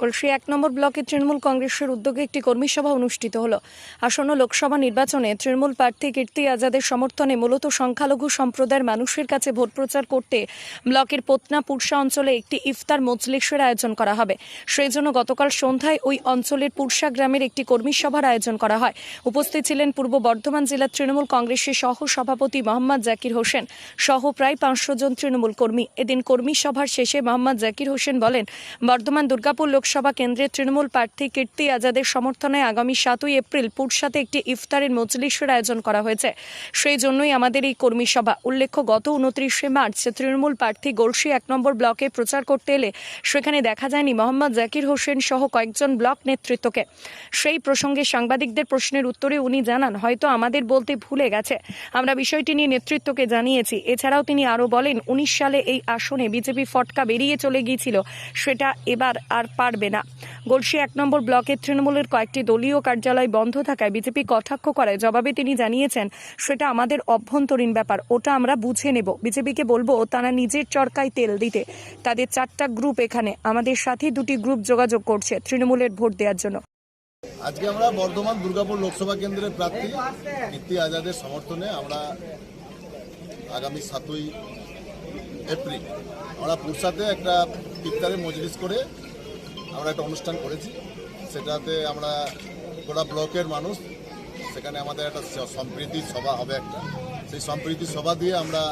কলসি এক নম্বর ব্লকে তৃণমূল কংগ্রেসের উদ্যোগে একটি কর্মী সভা অনুষ্ঠিত হল। আসন্ন লোকসভা নির্বাচনে তৃণমূল প্রার্থী কীর্তি আজাদের সমর্থনে মূলত সংখ্যালঘু সম্প্রদায়ের মানুষের কাছে ভোট প্রচার করতে ব্লকের পোতনা পুরসা অঞ্চলে একটি ইফতার মজলিসের আয়োজন করা হবে। সেই জন্য গতকাল সন্ধ্যায় ওই অঞ্চলের পুরসা গ্রামের একটি কর্মী সভার আয়োজন করা হয়। উপস্থিত ছিলেন পূর্ব বর্ধমান জেলা তৃণমূল কংগ্রেসের সহ সভাপতি মোহাম্মদ জাকির হোসেন। সহ প্রায় পাঁচশো জন তৃণমূল কর্মী। এদিন কর্মী সভার শেষে মোহাম্মদ জাকির হোসেন বলেন, বর্ধমান দুর্গাপুর লোকসভা কেন্দ্রের তৃণমূল প্রার্থী কীর্তি আজাদের সমর্থনে আগামী সাতই এপ্রিল পুরসাতে একটি ইফতারের মজলিসের আয়োজন করা হয়েছে। সেই জন্যই আমাদের এই কর্মী সভা। উল্লেখ্য, গত উনত্রিশে মার্চ তৃণমূল প্রার্থী গলসি এক নম্বর ব্লকে প্রচার করতে এলে সেখানে দেখা যায়নি মোহাম্মদ জাকির হোসেন সহ কয়েকজন ব্লক নেতৃত্বকে। সেই প্রসঙ্গে সাংবাদিকদের প্রশ্নের উত্তরে উনি জানান, হয়তো আমাদের বলতে ভুলে গেছে। আমরা বিষয়টি নিয়ে নেতৃত্বকে জানিয়েছি। এছাড়াও তিনি আরও বলেন, উনিশ সালে এই আসনে বিজেপি ফটকা বেরিয়ে চলে গিয়েছিল। সেটা এবার আর পারবে না। গোলসি এক নম্বর ব্লকে তৃণমূলের কয়েকটি দলীয় কার্যালয় বন্ধ থাকায় বিজেপি কটাক্ষ করায় জবাবে তিনি জানিয়েছেন, সেটা আমাদের অভ্যন্তরীণ ব্যাপার, ওটা আমরা বুঝে নেব। বিজেপিকে বলব, তারা নিজের চরকায় তেল দিতে। তাদের চারটা গ্রুপ এখানে, আমাদের সাথে দুটি গ্রুপ যোগাযোগ করছে তৃণমূলের ভোট দেওয়ার জন্য। আজকে আমরা বর্ধমান দুর্গাপুর লোকসভা কেন্দ্রের প্রার্থী কীর্তি আজাদের সমর্থনে আমরা আগামী সাতই এপ্রিল, আমরা পুরসাতে একটা ইফতারের মজলিস করে আমরা একটা অনুষ্ঠান করেছি। সেটাতে আমরা গোটা ব্লকের মানুষ, সেখানে আমাদের একটা সম্প্রীতি সভা হবে একটা। সেই সম্প্রীতি সভা দিয়ে আমরা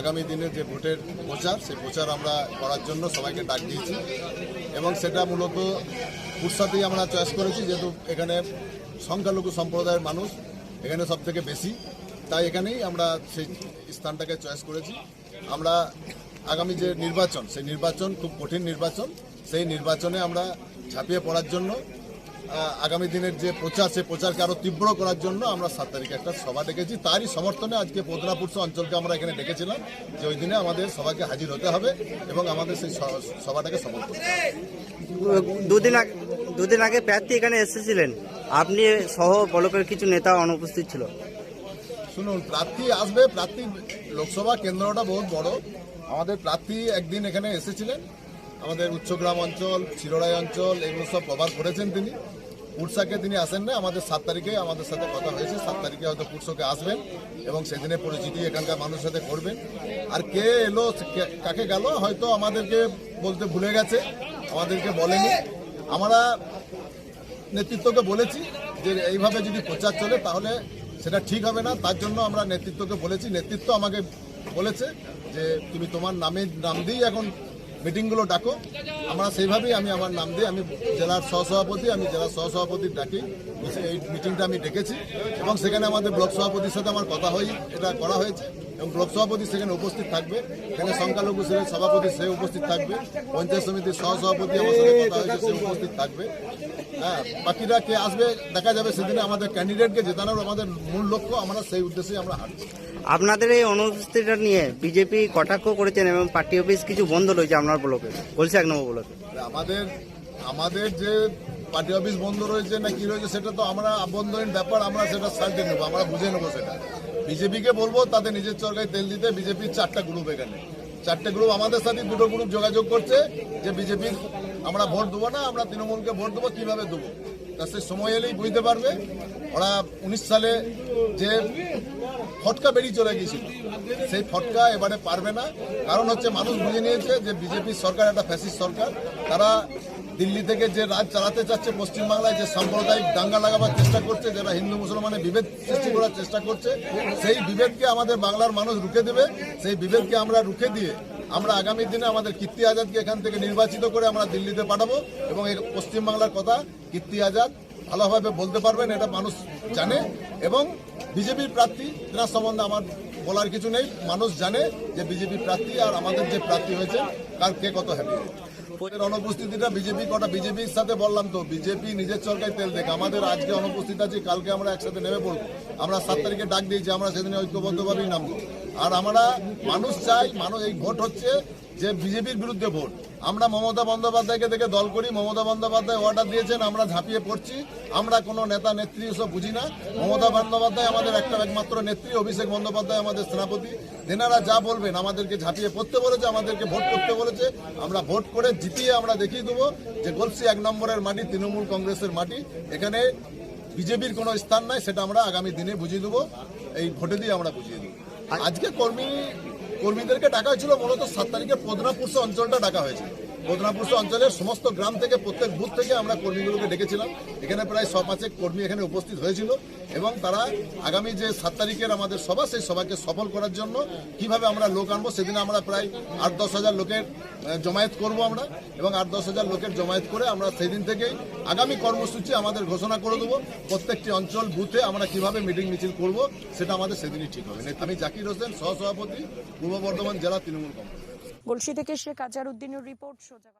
আগামী দিনে যে ভোটের প্রচার, সেই প্রচার আমরা করার জন্য সবাইকে ডাক দিয়েছি। এবং সেটা মূলত পুরসাতেই আমরা চয়েস করেছি, যেহেতু এখানে সংখ্যালঘু সম্প্রদায়ের মানুষ, এখানে সব থেকে বেশি। তাই এখানেই আমরা সেই স্থানটাকে চয়েস করেছি। আমরা আগামী যে নির্বাচন সেই নির্বাচন খুব কঠিন নির্বাচন সেই নির্বাচনে আমরা ঝাঁপিয়ে পড়ার জন্য আগামী দিনের যে প্রচার সেই প্রচারকে আরও তীব্র করার জন্য আমরা সাত তারিখে একটা সভা ডেকেছি। তারই সমর্থনে আজকে পোদনাপুর অঞ্চলকে আমরা এখানে ডেকেছিলাম যে ওই দিনে আমাদের সবাইকে হাজির হতে হবে এবং আমাদের সেই সভাটাকে সফল করতে দুদিন আগে দুদিন আগে প্রার্থী এখানে এসেছিলেন। আপনি সহ বলকের কিছু নেতা অনুপস্থিত ছিল। শুনুন প্রার্থী আসবে প্রার্থী লোকসভা কেন্দ্রটা বহুত বড়। আমাদের প্রার্থী একদিন এখানে এসেছিলেন। আমাদের উচ্চগ্রাম অঞ্চল চিরড়াই অঞ্চল, এগুলো সব কভার করেছেন তিনি। পুরসাকে তিনি আসেন না, আমাদের সাত তারিখে আমাদের সাথে কথা হয়েছে। সাত তারিখে হয়তো পুরসকে আসবেন এবং সেদিনে পরিচিতি এখানকার মানুষের সাথে করবেন। আর কে এলো কাকে গেল, হয়তো আমাদেরকে বলতে ভুলে গেছে, আমাদেরকে বলেনি। আমরা নেতৃত্বকে বলেছি যে এইভাবে যদি প্রচার চলে তাহলে সেটা ঠিক হবে না, তার জন্য আমরা নেতৃত্বকে বলেছি। নেতৃত্ব আমাকে বলেছে যে তুমি তোমার নামে নাম দিয়েই এখন মিটিংগুলো ডাকো। আমরা সেইভাবেই আমি আমার নাম দিয়ে আমি জেলার সহসভাপতি, আমি জেলার সহসভাপতির ডাকি। এই মিটিংটা আমি ডেকেছি এবং সেখানে আমাদের ব্লক সভাপতির সাথে আমার কথা হয়ে এটা করা হয়েছে। এবং ব্লক সভাপতি সেখানে উপস্থিত থাকবে। এখানে সংখ্যালঘু সেলের সভাপতি সে উপস্থিত থাকবে। পঞ্চায়েত সমিতির সহসভাপতি আমার সাথে কথা হয়েছে সে উপস্থিত থাকবে। হ্যাঁ বাকিরা কে আসবে দেখা যাবে সেদিনে আমাদের ক্যান্ডিডেটকে জেতানোর আমাদের মূল লক্ষ্য আমরা সেই উদ্দেশ্যেই আমরা হাঁটছি। আপনাদের এই অনুপস্থিতিটা নিয়ে বিজেপি কটাক্ষ করেছেন এবং পার্টি অফিস কিছু বন্ধ রয়েছে আপনার ব্লকে? বলছে এক নম্বর ব্লকে। আমাদের আমাদের যে পার্টি অফিস বন্ধ রয়েছে না কি রয়েছে, সেটা তো আমরা আভ্যন্তরীণ ব্যাপার, আমরা সেটা সাল্টে নেব, আমরা বুঝে নেব সেটা। বিজেপিকে বলব তাদের নিজের চরকায় তেল দিতে, বিজেপির চারটা গ্রুপ এখানে। চারটে গ্রুপ আমাদের সাথে দুটো গ্রুপ যোগাযোগ করছে যে বিজেপির আমরা ভোট দেবো না, আমরা তৃণমূলকে ভোট দেবো, কীভাবে দেবো? তা সে সময় এলেই বুঝতে পারবে। ওরা উনিশ সালে যে ফটকা বেরিয়ে চলে গিয়েছিল, সেই ফটকা এবারে পারবে না। কারণ হচ্ছে মানুষ বুঝে নিয়েছে যে বিজেপি সরকার একটা ফ্যাসিস্ট সরকার। তারা দিল্লি থেকে যে রাজ চালাতে চাচ্ছে পশ্চিমবাংলায়, যে সাম্প্রদায়িক দাঙ্গা লাগাবার চেষ্টা করছে, যারা হিন্দু, মুসলমানের বিভেদ সৃষ্টি করার চেষ্টা করছে, সেই বিভেদকে আমাদের বাংলার মানুষ রুখে দেবে, সেই বিভেদকে আমরা রুখে দিয়ে আমরা আগামী দিনে আমাদের কীর্তি আজাদকে এখান থেকে নির্বাচিত করে আমরা দিল্লিতে পাঠাবো এবং এই পশ্চিমবাংলার কথা কীর্তি আজাদ ভালোভাবে বলতে পারবেন, এটা মানুষ জানে এবং বিজেপির প্রার্থী তেনার সম্বন্ধে আমার বলার কিছু নেই, মানুষ জানে যে বিজেপি প্রার্থী আর আমাদের যে প্রার্থী হয়েছে, কার কে কত হ্যাপি অনুপস্থিতিটা বিজেপি কটা? বিজেপির সাথে বললাম তো, বিজেপি নিজের চরকায় তেল দেখ আমাদের আজকে অনুপস্থিত আছে, কালকে আমরা একসাথে নেমে পড়ব। আমরা সাত তারিখে ডাক দিয়েছি, আমরা সেদিনে ঐক্যবদ্ধভাবেই নামবো। আর আমরা মানুষ চাই, মানুষ, এই ভোট হচ্ছে যে বিজেপির বিরুদ্ধে ভোট। আমরা মমতা বন্দ্যোপাধ্যায়কে দেখে দল করি মমতা বন্দ্যোপাধ্যায় অর্ডার দিয়েছেন আমরা ঝাঁপিয়ে পড়ছি আমরা কোনো নেতা নেত্রী এসব বুঝি না। মমতা বন্দ্যোপাধ্যায় আমাদের একটা একমাত্র নেত্রী অভিষেক বন্দ্যোপাধ্যায় আমাদের সেনাপতি। তেনারা যা বলবেন আমাদেরকে ঝাঁপিয়ে পড়তে বলেছে আমাদেরকে ভোট করতে বলেছে। আমরা ভোট করে জিতিয়ে আমরা দেখিয়ে দেবো যে গলসি এক নম্বরের মাটি তৃণমূল কংগ্রেসের মাটি। এখানে বিজেপির কোনো স্থান নাই সেটা আমরা আগামী দিনে বুঝিয়ে দেবো। এই ভোটে দিয়ে আমরা বুঝিয়ে দেবো। আজকে কর্মী কর্মীদেরকে ডাকা হয়েছিল মূলত সাত তারিখে পদনাপুরস অঞ্চলটা ডাকা হয়েছে। পদনাপুরস অঞ্চলের সমস্ত গ্রাম থেকে, প্রত্যেক বুথ থেকে আমরা কর্মীগুলোকে ডেকেছিলাম। এখানে প্রায় ছ পাঁচেক কর্মী এখানে উপস্থিত হয়েছিল এবং তারা আগামী যে সাত তারিখের আমাদের সভা, সেই সভাকে সফল করার জন্য কীভাবে আমরা লোক আনব, সেদিন আমরা প্রায় আট দশ হাজার লোকের জমায়েত করব আমরা এবং আট দশ হাজার লোকের জমায়েত করে আমরা সেদিন থেকেই আগামী কর্মসূচি আমাদের ঘোষণা করে দেবো। প্রত্যেকটি অঞ্চল বুথে আমরা কীভাবে মিটিং মিছিল করব, সেটা আমাদের সেদিনই ঠিক হবে। আমি জাকির হোসেন, সহসভাপতি, পূর্ব বর্ধমান জেলা তৃণমূল কংগ্রেস। গলসি থেকে শেখ আজারউদ্দিনের রিপোর্ট সোজা